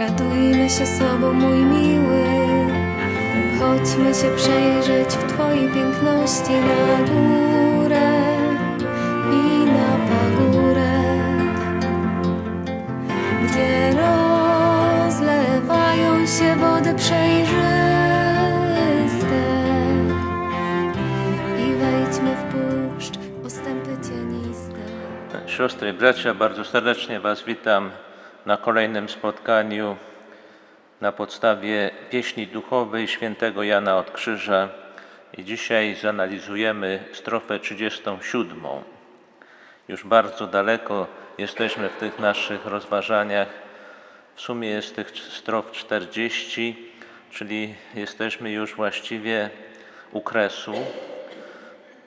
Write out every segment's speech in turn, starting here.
Radujmy się sobą, mój miły. Chodźmy się przejrzeć w Twojej piękności na górę i na pagórek, gdzie rozlewają się wody przejrzyste. I wejdźmy w puszcz, ostępy cieniste. Siostry bracia, bardzo serdecznie Was witam na kolejnym spotkaniu na podstawie pieśni duchowej świętego Jana od Krzyża. I dzisiaj zanalizujemy strofę 37. Już bardzo daleko jesteśmy w tych naszych rozważaniach. W sumie jest tych strof 40, czyli jesteśmy już właściwie u kresu.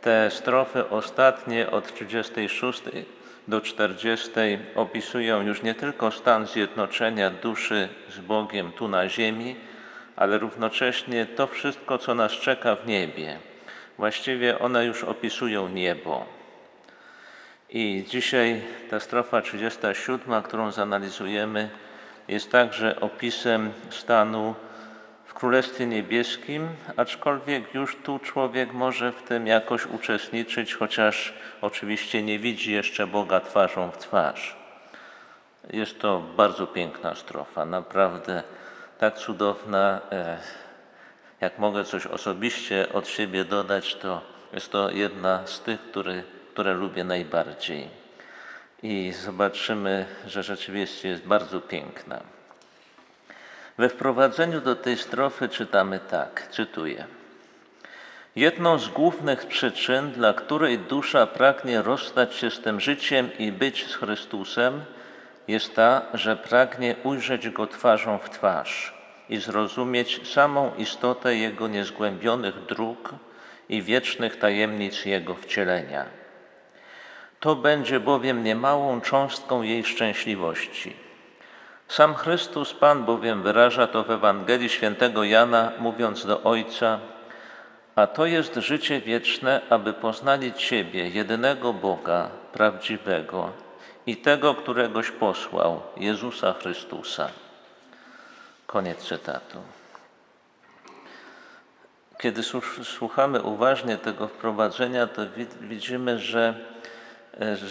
Te strofy ostatnie od 36 do 40 opisują już nie tylko stan zjednoczenia duszy z Bogiem tu na ziemi, ale równocześnie to wszystko, co nas czeka w niebie. Właściwie one już opisują niebo. I dzisiaj ta strofa 37, którą zanalizujemy, jest także opisem stanu w Królestwie Niebieskim, aczkolwiek już tu człowiek może w tym jakoś uczestniczyć, chociaż oczywiście nie widzi jeszcze Boga twarzą w twarz. Jest to bardzo piękna strofa, naprawdę tak cudowna. e, Jak mogę coś osobiście od siebie dodać, to jest to jedna z tych, który, które lubię najbardziej. I zobaczymy, że rzeczywiście jest bardzo piękna. We wprowadzeniu do tej strofy czytamy tak, cytuję. Jedną z głównych przyczyn, dla której dusza pragnie rozstać się z tym życiem i być z Chrystusem, jest ta, że pragnie ujrzeć Go twarzą w twarz i zrozumieć samą istotę Jego niezgłębionych dróg i wiecznych tajemnic Jego wcielenia. To będzie bowiem niemałą cząstką jej szczęśliwości. Sam Chrystus Pan bowiem wyraża to w Ewangelii świętego Jana, mówiąc do Ojca, a to jest życie wieczne, aby poznali Ciebie, jedynego Boga, prawdziwego i tego, któregoś posłał, Jezusa Chrystusa. Koniec cytatu. Kiedy słu- słuchamy uważnie tego wprowadzenia, to wi- widzimy, że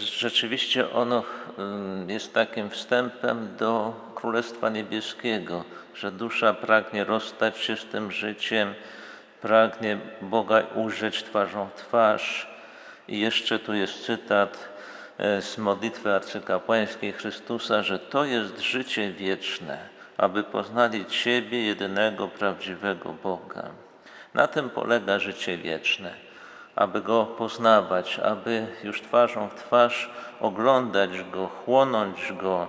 rzeczywiście ono mm, jest takim wstępem do Królestwa Niebieskiego, że dusza pragnie rozstać się z tym życiem, pragnie Boga ujrzeć twarzą w twarz. I jeszcze tu jest cytat e, z modlitwy arcykapłańskiej Chrystusa, że to jest życie wieczne, aby poznali Ciebie, jedynego prawdziwego Boga. Na tym polega życie wieczne, aby Go poznawać, aby już twarzą w twarz oglądać Go, chłonąć Go,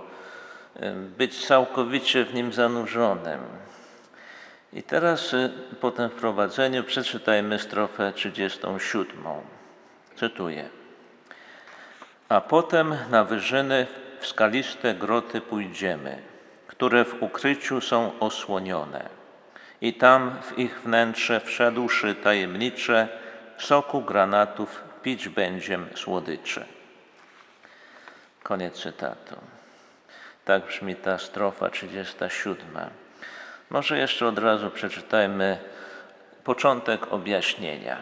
być całkowicie w Nim zanurzonym. I teraz y, po tym wprowadzeniu przeczytajmy strofę 37. Cytuję. A potem na wyżyny w skaliste groty pójdziemy, które w ukryciu są osłonione. I tam w ich wnętrze wszedłszy tajemnicze, soku granatów pić będziem słodycze. Koniec cytatu. Tak brzmi ta strofa 37. Może jeszcze od razu przeczytajmy początek objaśnienia.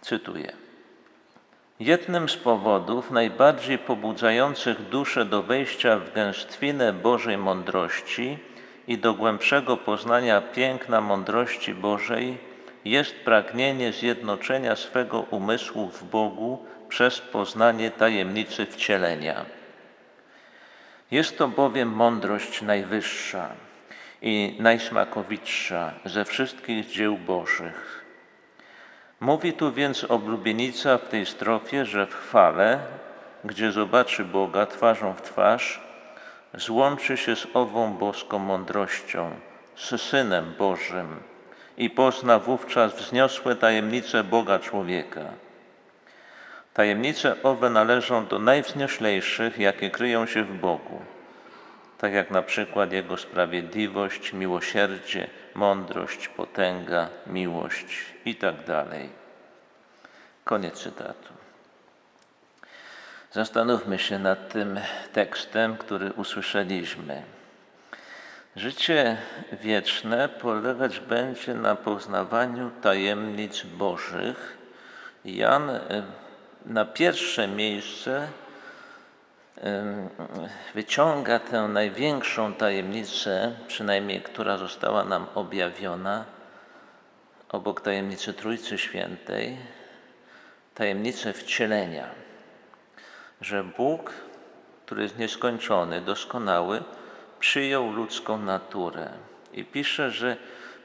Cytuję. Jednym z powodów najbardziej pobudzających duszę do wejścia w gęstwinę Bożej mądrości i do głębszego poznania piękna mądrości Bożej jest pragnienie zjednoczenia swego umysłu w Bogu przez poznanie tajemnicy wcielenia. Jest to bowiem mądrość najwyższa i najsmakowitsza ze wszystkich dzieł Bożych. Mówi tu więc oblubienica w tej strofie, że w chwale, gdzie zobaczy Boga twarzą w twarz, złączy się z ową boską mądrością, z Synem Bożym i pozna wówczas wzniosłe tajemnice Boga człowieka. Tajemnice owe należą do najwznioślejszych, jakie kryją się w Bogu, tak jak na przykład Jego sprawiedliwość, miłosierdzie, mądrość, potęga, miłość i tak. Koniec cytatu. Zastanówmy się nad tym tekstem, który usłyszeliśmy. Życie wieczne polegać będzie na poznawaniu tajemnic Bożych. Jan na pierwsze miejsce wyciąga tę największą tajemnicę, przynajmniej która została nam objawiona, obok tajemnicy Trójcy Świętej, tajemnicę wcielenia, że Bóg, który jest nieskończony, doskonały, przyjął ludzką naturę. I pisze, że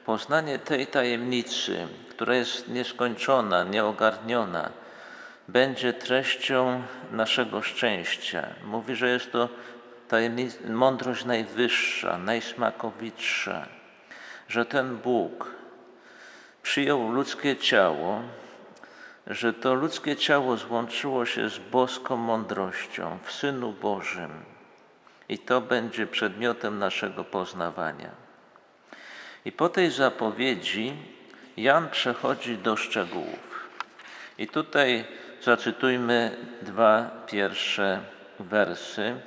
poznanie tej tajemnicy, która jest nieskończona, nieogarniona, będzie treścią naszego szczęścia. Mówi, że jest to tajemnica, mądrość najwyższa, najsmakowitsza, że ten Bóg przyjął ludzkie ciało, że to ludzkie ciało złączyło się z boską mądrością w Synu Bożym i to będzie przedmiotem naszego poznawania. I po tej zapowiedzi Jan przechodzi do szczegółów. I tutaj zacytujmy dwa pierwsze wersy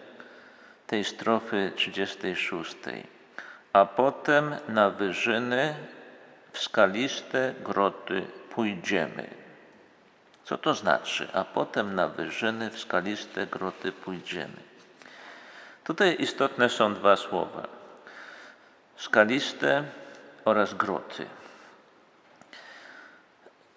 tej strofy 36. A potem na wyżyny w skaliste groty pójdziemy. Co to znaczy? A potem na wyżyny w skaliste groty pójdziemy. Tutaj istotne są dwa słowa: skaliste oraz groty.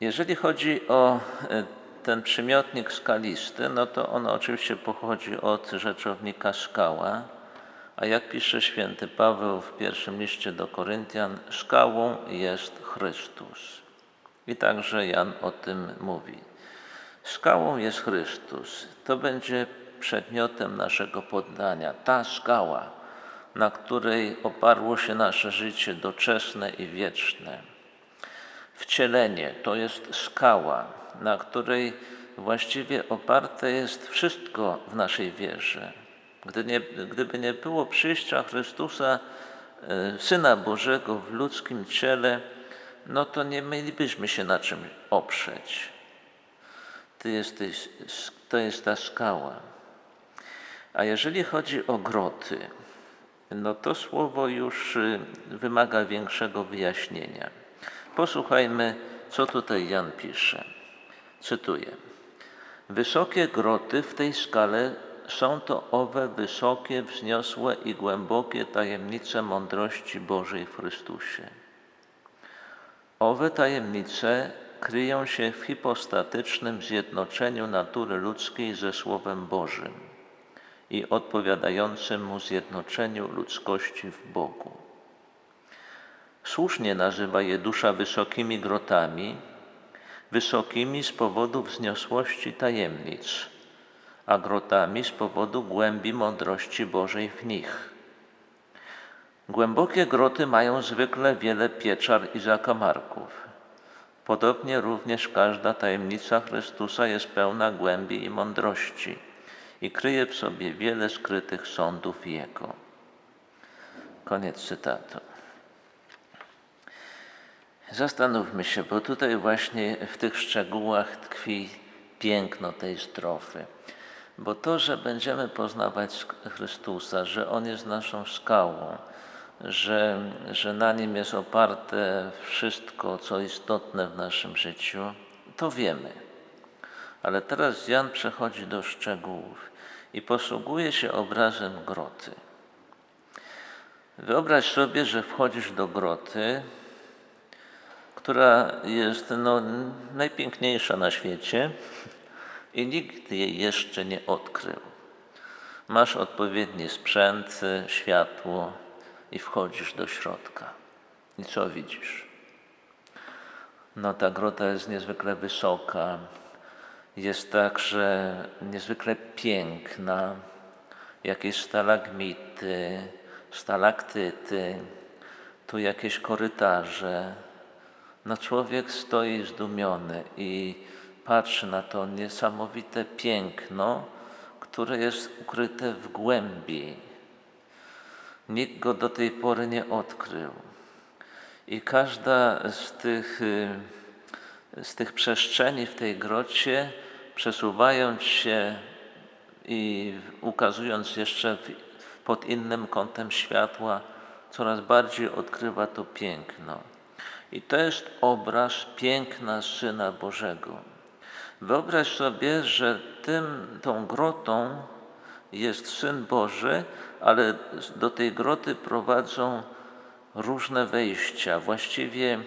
Jeżeli chodzi o e, ten przymiotnik skalisty, no to on oczywiście pochodzi od rzeczownika skała, a jak pisze święty Paweł w pierwszym liście do Koryntian, skałą jest Chrystus. I także Jan o tym mówi. Skałą jest Chrystus. To będzie przedmiotem naszego poddania. Ta skała, na której oparło się nasze życie doczesne i wieczne. Wcielenie to jest skała, na której właściwie oparte jest wszystko w naszej wierze. Gdy nie, gdyby nie było przyjścia Chrystusa, e, Syna Bożego w ludzkim ciele, no to nie mielibyśmy się na czym oprzeć. Ty jesteś, to jest ta skała. A jeżeli chodzi o groty, no to słowo już y, wymaga większego wyjaśnienia. Posłuchajmy, co tutaj Jan pisze. Cytuję. Wysokie groty w tej skale są to owe wysokie, wzniosłe i głębokie tajemnice mądrości Bożej w Chrystusie. Owe tajemnice kryją się w hipostatycznym zjednoczeniu natury ludzkiej ze Słowem Bożym i odpowiadającym mu zjednoczeniu ludzkości w Bogu. Słusznie nazywa je dusza wysokimi grotami, wysokimi z powodu wzniosłości tajemnic, a grotami z powodu głębi mądrości Bożej w nich. Głębokie groty mają zwykle wiele pieczar i zakamarków. Podobnie również każda tajemnica Chrystusa jest pełna głębi i mądrości i kryje w sobie wiele skrytych sądów Jego. Koniec cytatu. Zastanówmy się, bo tutaj właśnie w tych szczegółach tkwi piękno tej strofy. Bo to, że będziemy poznawać Chrystusa, że On jest naszą skałą, że, że na Nim jest oparte wszystko, co istotne w naszym życiu, to wiemy. Ale teraz Jan przechodzi do szczegółów i posługuje się obrazem groty. Wyobraź sobie, że wchodzisz do groty, która jest no, najpiękniejsza na świecie i nikt jej jeszcze nie odkrył. Masz odpowiedni sprzęt, światło i wchodzisz do środka. I co widzisz? No ta grota jest niezwykle wysoka, jest także niezwykle piękna, jakieś stalagmity, stalaktyty, tu jakieś korytarze. No człowiek stoi zdumiony i patrzy na to niesamowite piękno, które jest ukryte w głębi. Nikt go do tej pory nie odkrył. I każda z tych y, z tych przestrzeni w tej grocie, przesuwając się i ukazując jeszcze pod innym kątem światła, coraz bardziej odkrywa to piękno. I to jest obraz piękna Syna Bożego. Wyobraź sobie, że tym, tą grotą jest Syn Boży, ale do tej groty prowadzą różne wejścia, właściwie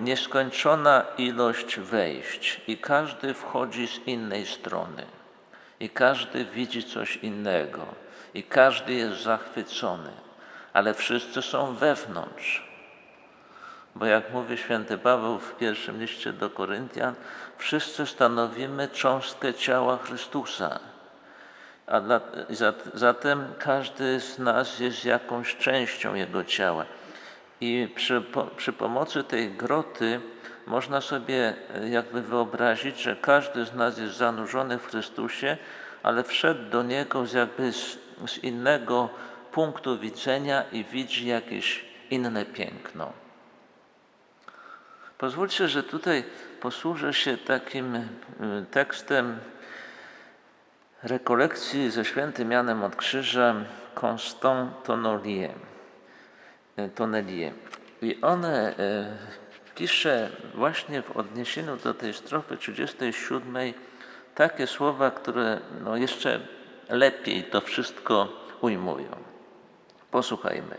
nieskończona ilość wejść i każdy wchodzi z innej strony i każdy widzi coś innego i każdy jest zachwycony, ale wszyscy są wewnątrz. Bo jak mówi święty Paweł w pierwszym liście do Koryntian, wszyscy stanowimy cząstkę ciała Chrystusa. A dla, zat- zatem każdy z nas jest jakąś częścią Jego ciała. I przy, przy pomocy tej groty można sobie e, jakby wyobrazić, że każdy z nas jest zanurzony w Chrystusie, ale wszedł do Niego z jakby z, z innego punktu widzenia i widzi jakieś inne piękno. Pozwólcie, że tutaj posłużę się takim y, tekstem rekolekcji ze świętym Janem od Krzyża Constant Tonnelier. Y, Tonnelier. I one y, pisze właśnie w odniesieniu do tej strofy 37 takie słowa, które no jeszcze lepiej to wszystko ujmują. Posłuchajmy.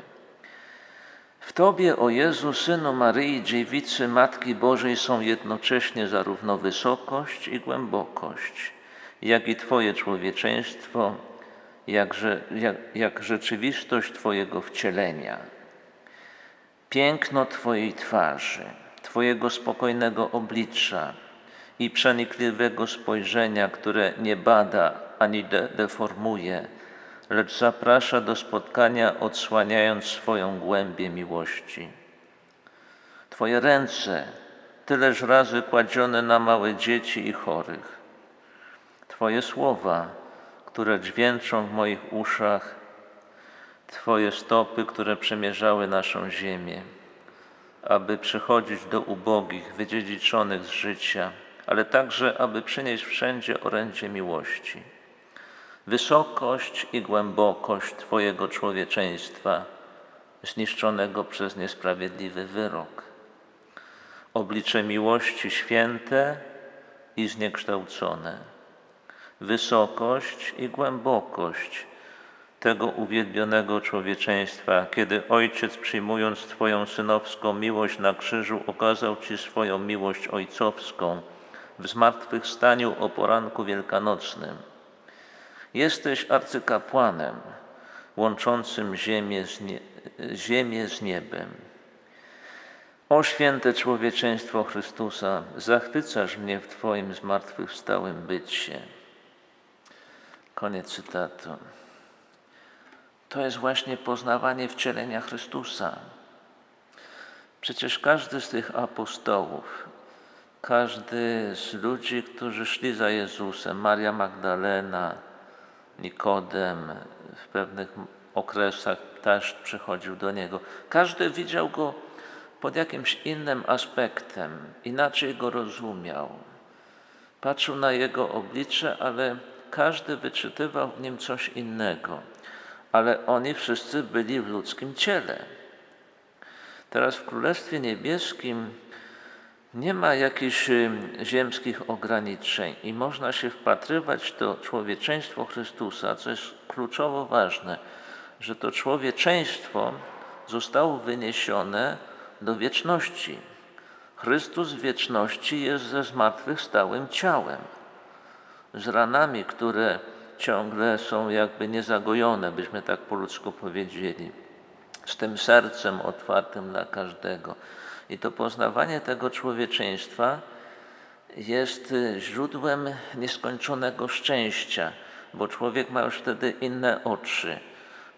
W Tobie, o Jezu, Synu Maryi, Dziewicy, Matki Bożej są jednocześnie zarówno wysokość i głębokość, jak i Twoje człowieczeństwo, jak, jak, jak rzeczywistość Twojego wcielenia. Piękno Twojej twarzy, Twojego spokojnego oblicza i przenikliwego spojrzenia, które nie bada ani de- deformuje, lecz zaprasza do spotkania, odsłaniając swoją głębię miłości. Twoje ręce, tyleż razy kładzione na małe dzieci i chorych. Twoje słowa, które dźwięczą w moich uszach, Twoje stopy, które przemierzały naszą ziemię, aby przychodzić do ubogich, wydziedziczonych z życia, ale także, aby przynieść wszędzie orędzie miłości wysokość i głębokość Twojego człowieczeństwa, zniszczonego przez niesprawiedliwy wyrok. Oblicze miłości święte i zniekształcone. Wysokość i głębokość tego uwielbionego człowieczeństwa, kiedy Ojciec przyjmując Twoją synowską miłość na krzyżu okazał Ci swoją miłość ojcowską w zmartwychwstaniu o poranku wielkanocnym. Jesteś arcykapłanem łączącym ziemię z, nie, ziemię z niebem. O święte człowieczeństwo Chrystusa, zachwycasz mnie w Twoim zmartwychwstałym bycie. Koniec cytatu. To jest właśnie poznawanie wcielenia Chrystusa. Przecież każdy z tych apostołów, każdy z ludzi, którzy szli za Jezusem, Maria Magdalena, Nikodem w pewnych okresach też przychodził do niego. Każdy widział go pod jakimś innym aspektem, inaczej go rozumiał. Patrzył na jego oblicze, ale każdy wyczytywał w nim coś innego. Ale oni wszyscy byli w ludzkim ciele. Teraz w Królestwie Niebieskim nie ma jakichś ziemskich ograniczeń i można się wpatrywać w to człowieczeństwo Chrystusa, co jest kluczowo ważne, że to człowieczeństwo zostało wyniesione do wieczności. Chrystus w wieczności jest ze zmartwychwstałym ciałem, z ranami, które ciągle są jakby niezagojone, byśmy tak po ludzku powiedzieli, z tym sercem otwartym dla każdego. I to poznawanie tego człowieczeństwa jest y, źródłem nieskończonego szczęścia, bo człowiek ma już wtedy inne oczy,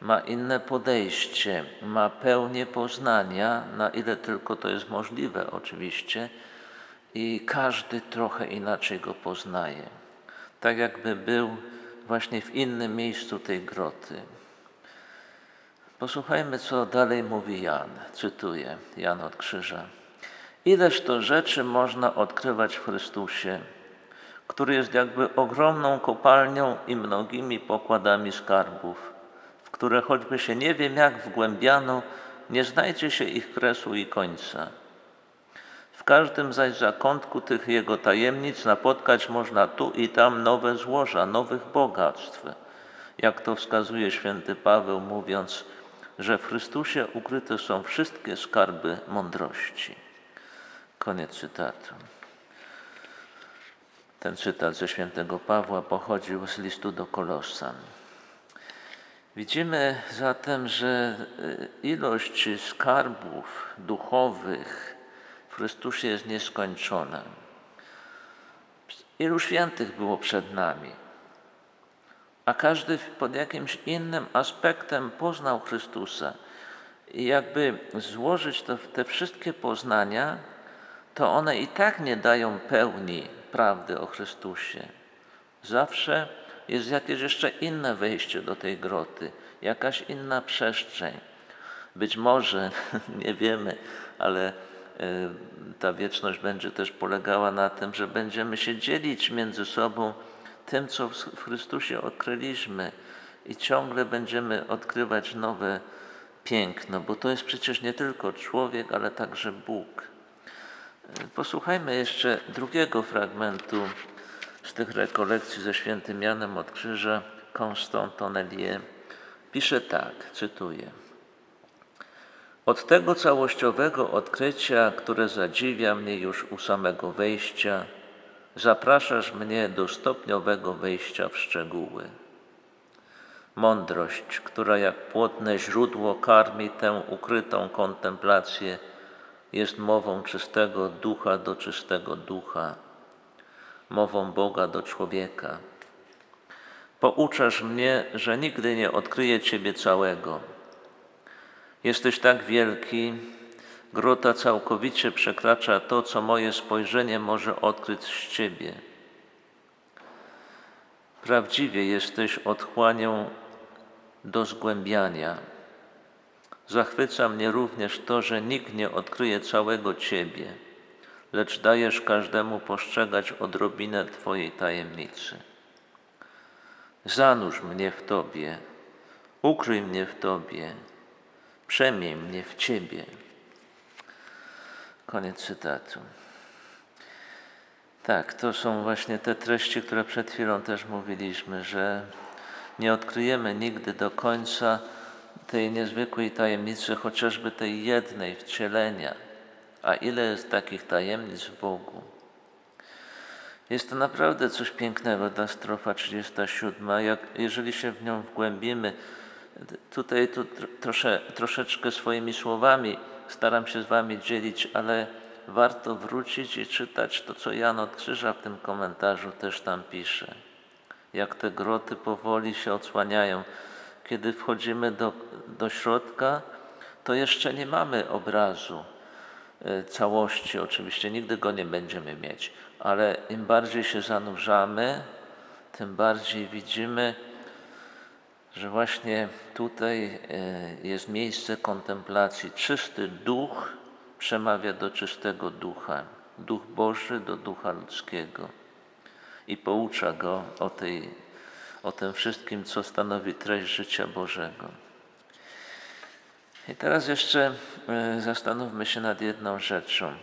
ma inne podejście, ma pełnię poznania, na ile tylko to jest możliwe, oczywiście, i każdy trochę inaczej go poznaje. Tak jakby był właśnie w innym miejscu tej groty. Posłuchajmy, co dalej mówi Jan. Cytuję Jan od Krzyża. Ileż to rzeczy można odkrywać w Chrystusie, który jest jakby ogromną kopalnią i mnogimi pokładami skarbów. W które choćby się nie wiem jak wgłębiano, nie znajdzie się ich kresu i końca. Każdym zaś zakątku tych jego tajemnic napotkać można tu i tam nowe złoża, nowych bogactw, jak to wskazuje święty Paweł, mówiąc, że w Chrystusie ukryte są wszystkie skarby mądrości. Koniec cytatu. Ten cytat ze świętego Pawła pochodził z listu do Kolosan. Widzimy zatem, że y, ilość skarbów duchowych w Chrystusie jest nieskończona. Ilu świętych było przed nami, a każdy pod jakimś innym aspektem poznał Chrystusa. I jakby złożyć to, te wszystkie poznania, to one i tak nie dają pełni prawdy o Chrystusie. Zawsze jest jakieś jeszcze inne wejście do tej groty, jakaś inna przestrzeń. Być może, nie wiemy, ale ta wieczność będzie też polegała na tym, że będziemy się dzielić między sobą tym, co w Chrystusie odkryliśmy i ciągle będziemy odkrywać nowe piękno, bo to jest przecież nie tylko człowiek, ale także Bóg. Posłuchajmy jeszcze drugiego fragmentu z tych rekolekcji ze świętym Janem od Krzyża, Constant Tonnelier. Pisze tak, cytuję. Od tego całościowego odkrycia, które zadziwia mnie już u samego wejścia, zapraszasz mnie do stopniowego wejścia w szczegóły. Mądrość, która jak płodne źródło karmi tę ukrytą kontemplację, jest mową czystego ducha do czystego ducha, mową Boga do człowieka. Pouczasz mnie, że nigdy nie odkryję Ciebie całego. Jesteś tak wielki, grota całkowicie przekracza to, co moje spojrzenie może odkryć z Ciebie. Prawdziwie jesteś otchłanią do zgłębiania. Zachwyca mnie również to, że nikt nie odkryje całego Ciebie, lecz dajesz każdemu postrzegać odrobinę Twojej tajemnicy. Zanurz mnie w Tobie, ukryj mnie w Tobie, przemień mnie w Ciebie. Koniec cytatu. Tak, to są właśnie te treści, które przed chwilą też mówiliśmy, że nie odkryjemy nigdy do końca tej niezwykłej tajemnicy, chociażby tej jednej wcielenia. A ile jest takich tajemnic w Bogu? Jest to naprawdę coś pięknego, ta strofa 37. Jak, jeżeli się w nią wgłębimy, tutaj tu trosze, troszeczkę swoimi słowami staram się z Wami dzielić, ale warto wrócić i czytać to, co Jan od Krzyża w tym komentarzu też tam pisze. Jak te groty powoli się odsłaniają. Kiedy wchodzimy do, do środka, to jeszcze nie mamy obrazu e, całości, oczywiście nigdy go nie będziemy mieć, ale im bardziej się zanurzamy, tym bardziej widzimy, że właśnie tutaj e, jest miejsce kontemplacji. Czysty duch przemawia do czystego ducha, duch Boży do ducha ludzkiego i poucza go o, tej, o tym wszystkim, co stanowi treść życia Bożego. I teraz jeszcze e, zastanówmy się nad jedną rzeczą.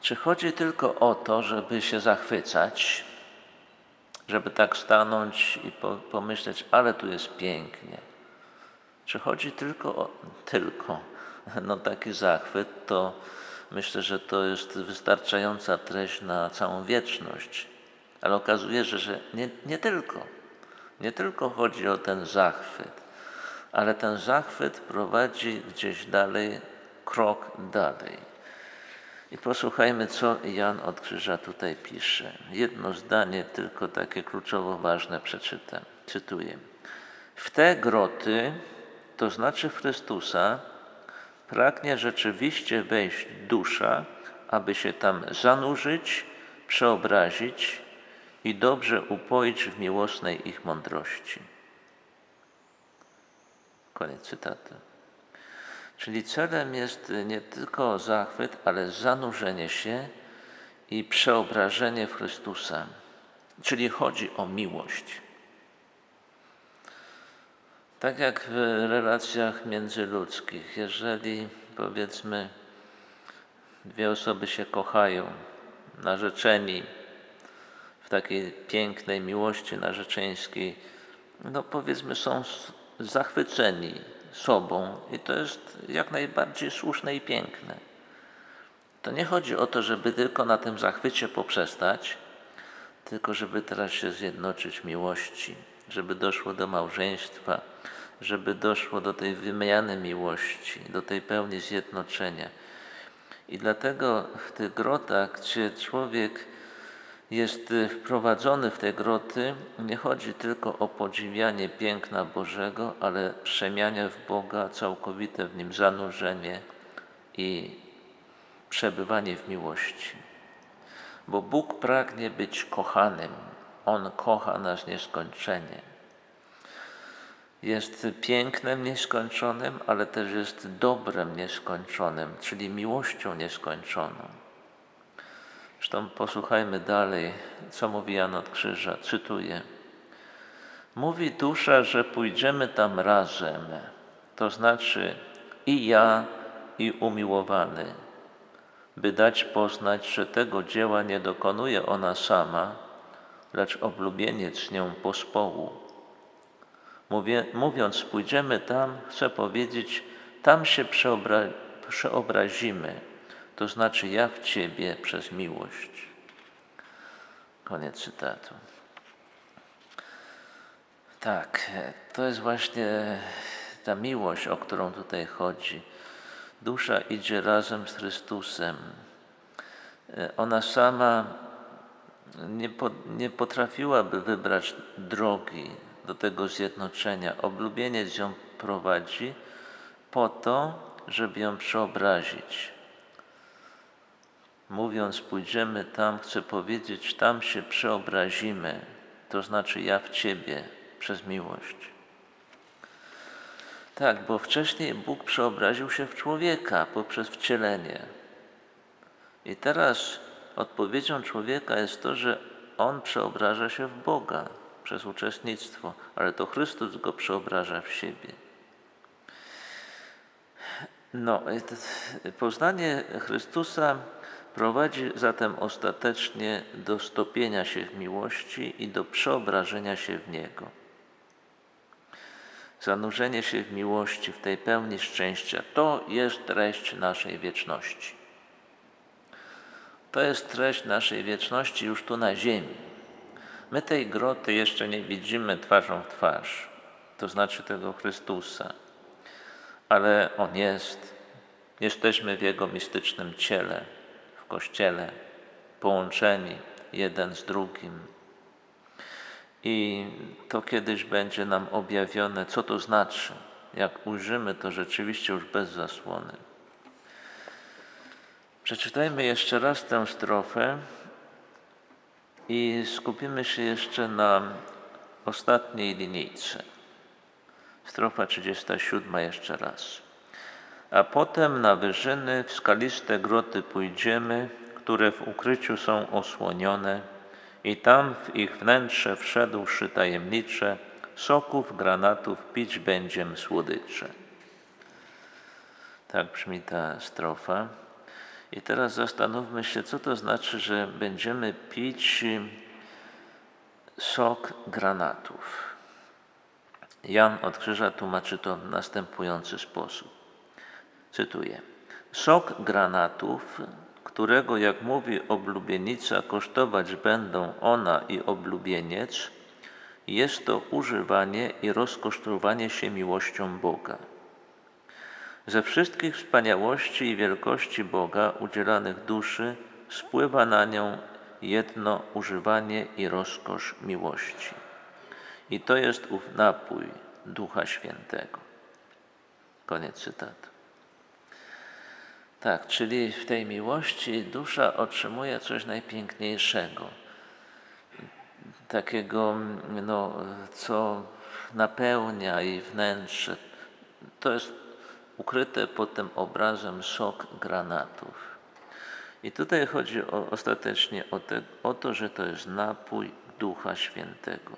Czy chodzi tylko o to, żeby się zachwycać, żeby tak stanąć i po, pomyśleć, ale tu jest pięknie? Czy chodzi tylko o tylko? No taki zachwyt to myślę, że to jest wystarczająca treść na całą wieczność. Ale okazuje się, że nie, nie tylko. Nie tylko chodzi o ten zachwyt, ale ten zachwyt prowadzi gdzieś dalej, krok dalej. I posłuchajmy, co Jan od Krzyża tutaj pisze. Jedno zdanie, tylko takie kluczowo ważne przeczytam. Cytuję. W te groty, to znaczy w Chrystusa, pragnie rzeczywiście wejść dusza, aby się tam zanurzyć, przeobrazić i dobrze upoić w miłosnej ich mądrości. Koniec cytatu. Czyli celem jest nie tylko zachwyt, ale zanurzenie się i przeobrażenie w Chrystusa. Czyli chodzi o miłość. Tak jak w relacjach międzyludzkich, jeżeli powiedzmy dwie osoby się kochają, narzeczeni w takiej pięknej miłości narzeczeńskiej, no powiedzmy są zachwyceni sobą i to jest jak najbardziej słuszne i piękne. To nie chodzi o to, żeby tylko na tym zachwycie poprzestać, tylko żeby teraz się zjednoczyć w miłości, żeby doszło do małżeństwa, żeby doszło do tej wymiany miłości, do tej pełni zjednoczenia. I dlatego w tych grotach, gdzie człowiek jest y, wprowadzony w te groty, nie chodzi tylko o podziwianie piękna Bożego, ale przemianie w Boga, całkowite w Nim zanurzenie i przebywanie w miłości. Bo Bóg pragnie być kochanym. On kocha nas nieskończenie. Jest pięknem nieskończonym, ale też jest dobrem nieskończonym, czyli miłością nieskończoną. Zresztą posłuchajmy dalej, co mówi Jan od Krzyża. Cytuję. Mówi dusza, że pójdziemy tam razem, to znaczy i ja, i umiłowany, by dać poznać, że tego dzieła nie dokonuje ona sama, lecz oblubieniec nią pospołu. Mówię, mówiąc, pójdziemy tam, chcę powiedzieć, tam się przeobra przeobrazimy, to znaczy ja w Ciebie przez miłość. Koniec cytatu. Tak, to jest właśnie ta miłość, o którą tutaj chodzi. Dusza idzie razem z Chrystusem. Ona sama nie, po, nie potrafiłaby wybrać drogi do tego zjednoczenia. Oblubieniec ją prowadzi po to, żeby ją przeobrazić. Mówiąc, pójdziemy tam, chcę powiedzieć, tam się przeobrazimy, to znaczy ja w Ciebie przez miłość. Tak, bo wcześniej Bóg przeobraził się w człowieka poprzez wcielenie. I teraz odpowiedzią człowieka jest to, że on przeobraża się w Boga przez uczestnictwo, ale to Chrystus go przeobraża w siebie. No, poznanie Chrystusa prowadzi zatem ostatecznie do stopienia się w miłości i do przeobrażenia się w Niego. Zanurzenie się w miłości, w tej pełni szczęścia, to jest treść naszej wieczności. To jest treść naszej wieczności już tu na ziemi. My tej groty jeszcze nie widzimy twarzą w twarz, to znaczy tego Chrystusa, ale On jest. Jesteśmy w Jego mistycznym ciele, Kościele, połączeni jeden z drugim. I to kiedyś będzie nam objawione, co to znaczy. Jak ujrzymy to rzeczywiście już bez zasłony. Przeczytajmy jeszcze raz tę strofę i skupimy się jeszcze na ostatniej linijce. Strofa 37 jeszcze raz. A potem na wyżyny w skaliste groty pójdziemy, które w ukryciu są osłonione, i tam w ich wnętrze wszedłszy tajemnicze, soków, granatów pić będziem słodycze. Tak brzmi ta strofa. I teraz zastanówmy się, co to znaczy, że będziemy pić sok granatów. Jan od Krzyża tłumaczy to w następujący sposób. Cytuję. Sok granatów, którego, jak mówi oblubienica, kosztować będą ona i oblubieniec, jest to używanie i rozkosztowanie się miłością Boga. Ze wszystkich wspaniałości i wielkości Boga udzielanych duszy spływa na nią jedno używanie i rozkosz miłości. I to jest ów napój Ducha Świętego. Koniec cytatu. Tak, czyli w tej miłości dusza otrzymuje coś najpiękniejszego. Takiego, no, co napełnia jej wnętrze. To jest ukryte pod tym obrazem sok granatów. I tutaj chodzi o, ostatecznie o, te, o to, że to jest napój Ducha Świętego.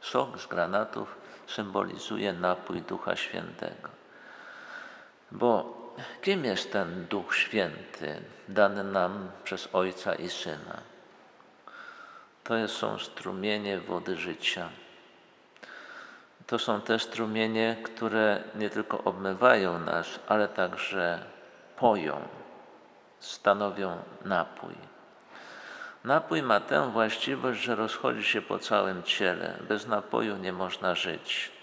Sok z granatów symbolizuje napój Ducha Świętego. Bo kim jest ten Duch Święty dany nam przez Ojca i Syna? To są strumienie wody życia. To są te strumienie, które nie tylko obmywają nas, ale także poją, stanowią napój. Napój ma tę właściwość, że rozchodzi się po całym ciele. Bez napoju nie można żyć.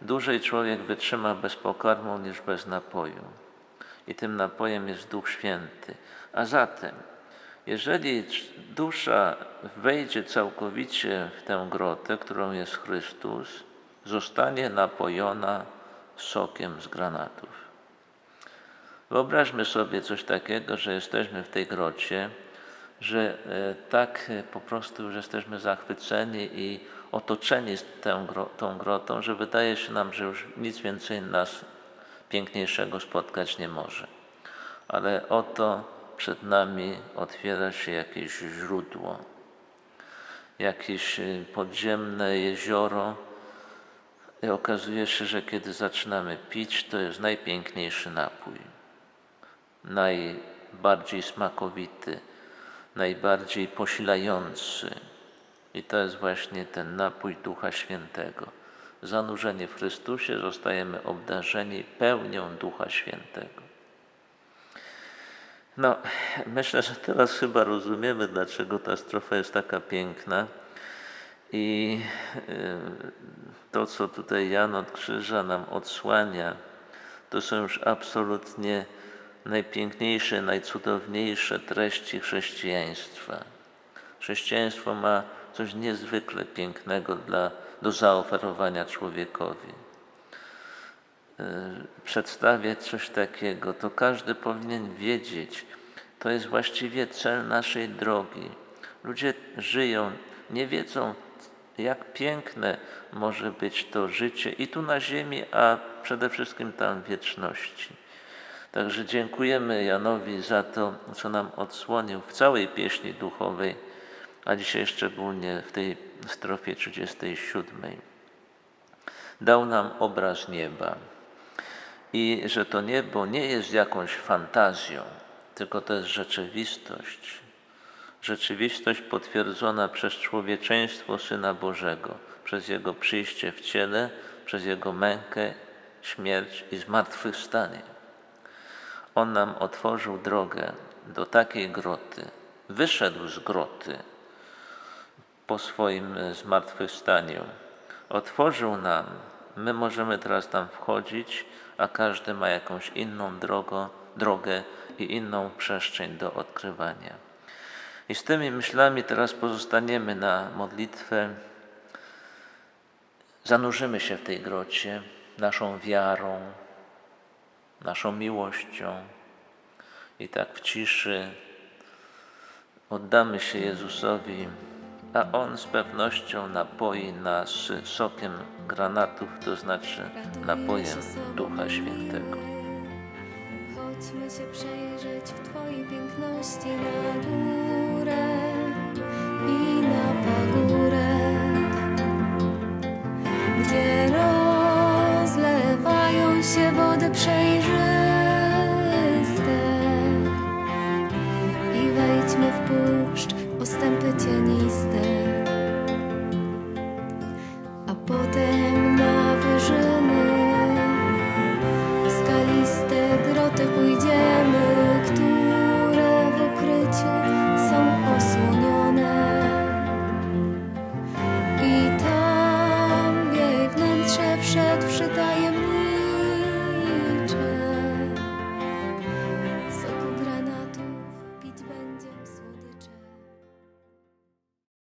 Dłużej człowiek wytrzyma bez pokarmu niż bez napoju. I tym napojem jest Duch Święty. A zatem, jeżeli dusza wejdzie całkowicie w tę grotę, którą jest Chrystus, zostanie napojona sokiem z granatów. Wyobraźmy sobie coś takiego, że jesteśmy w tej grocie, że e, tak e, po prostu już jesteśmy zachwyceni i otoczeni tą, tą grotą, że wydaje się nam, że już nic więcej nas piękniejszego spotkać nie może. Ale oto przed nami otwiera się jakieś źródło, jakieś e, podziemne jezioro. I okazuje się, że kiedy zaczynamy pić, to jest najpiękniejszy napój najbardziej smakowity, najbardziej posilający. I to jest właśnie ten napój Ducha Świętego. Zanurzeni w Chrystusie zostajemy obdarzeni pełnią Ducha Świętego. No, myślę, że teraz chyba rozumiemy, dlaczego ta strofa jest taka piękna. I y, to, co tutaj Jan od Krzyża nam odsłania, to są już absolutnie najpiękniejsze, najcudowniejsze treści chrześcijaństwa. Chrześcijaństwo ma coś niezwykle pięknego dla, do zaoferowania człowiekowi. Y, Przedstawiać coś takiego, to każdy powinien wiedzieć. To jest właściwie cel naszej drogi. Ludzie żyją, nie wiedzą, jak piękne może być to życie i tu na ziemi, a przede wszystkim tam wieczności. Także dziękujemy Janowi za to, co nam odsłonił w całej pieśni duchowej, a dzisiaj szczególnie w tej strofie 37. Dał nam obraz nieba i że to niebo nie jest jakąś fantazją, tylko to jest rzeczywistość. Rzeczywistość potwierdzona przez człowieczeństwo Syna Bożego, przez Jego przyjście w ciele, przez Jego mękę, śmierć i zmartwychwstanie. On nam otworzył drogę do takiej groty. Wyszedł z groty po swoim e, zmartwychwstaniu. Otworzył nam. My możemy teraz tam wchodzić, a każdy ma jakąś inną drogę, drogę i inną przestrzeń do odkrywania. I z tymi myślami teraz pozostaniemy na modlitwę. Zanurzymy się w tej grocie naszą wiarą, naszą miłością i tak w ciszy oddamy się Jezusowi, a On z pewnością napoi nas sokiem granatów, to znaczy napojem Ducha Świętego. Chodźmy się przejrzeć w Twojej piękności na górę i na pagórek, gdzie rozlewają się wody przejrzyste. I wejdźmy w puszcz, ostępy cieniste,